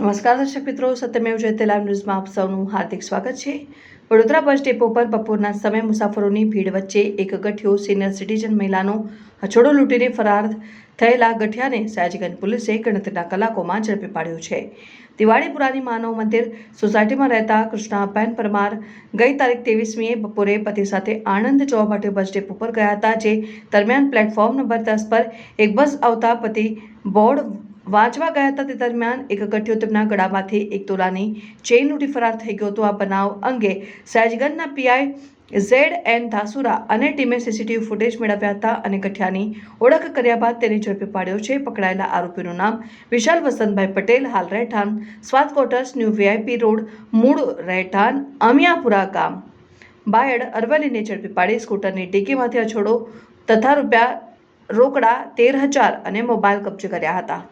નમસ્કાર દર્શક મિત્રો સત્યમેવ જયતે લાઈવ ન્યૂઝમાં આપ સૌનું હાર્દિક સ્વાગત છે. વડોદરા બસ ડેપો પર બપોરના સમય મુસાફરોની ભીડ વચ્ચે એક ગઠિયો સિનિયર સિટીઝન મહિલાનો હછોડો લૂંટીને ફરાર થયેલા ગઠિયાને સયાજીગંજ પોલીસે ગણતરીના કલાકોમાં ઝડપી પાડ્યો છે. દિવાળીપુરાની માનવ મંદિર સોસાયટીમાં રહેતા કૃષ્ણાબેન પરમાર ગઈ તારીખ ત્રેવીસમીએ બપોરે પતિ સાથે આણંદ જવા માટે બસ ડેપો પર ગયા હતા, જે દરમિયાન પ્લેટફોર્મ નંબર દસ પર એક બસ આવતા પતિ બોર્ડ વાંચવા ગયા હતા તે દરમિયાન એક ગઠિયો તેમના ગળામાંથી એક તોલાની ચેઇન લૂંટી ફરાર થઈ ગયો હતો. આ બનાવ અંગે સહેજગંજના પીઆઈ ઝેડ એન ધાસુરા અને ટીમે સીસીટીવી ફૂટેજ મેળવ્યા હતા અને ગઠિયાની ઓળખ કર્યા બાદ તેને ઝડપી પાડ્યો છે. પકડાયેલા આરોપીનું નામ વિશાલ વસંતભાઈ પટેલ, હાલ રહેઠાણ સ્વાત ક્વાર્ટર્સ ન્યૂ વીઆઈપી રોડ, મૂળ રહેઠાણ અમિયાપુરા ગામ. બાયડ અરવલ્લીને ઝડપી પાડી સ્કૂટરની ડીકીમાંથી અછોડો તથા રૂપિયા રોકડા તેર હજાર અને મોબાઈલ કબજે કર્યા હતા.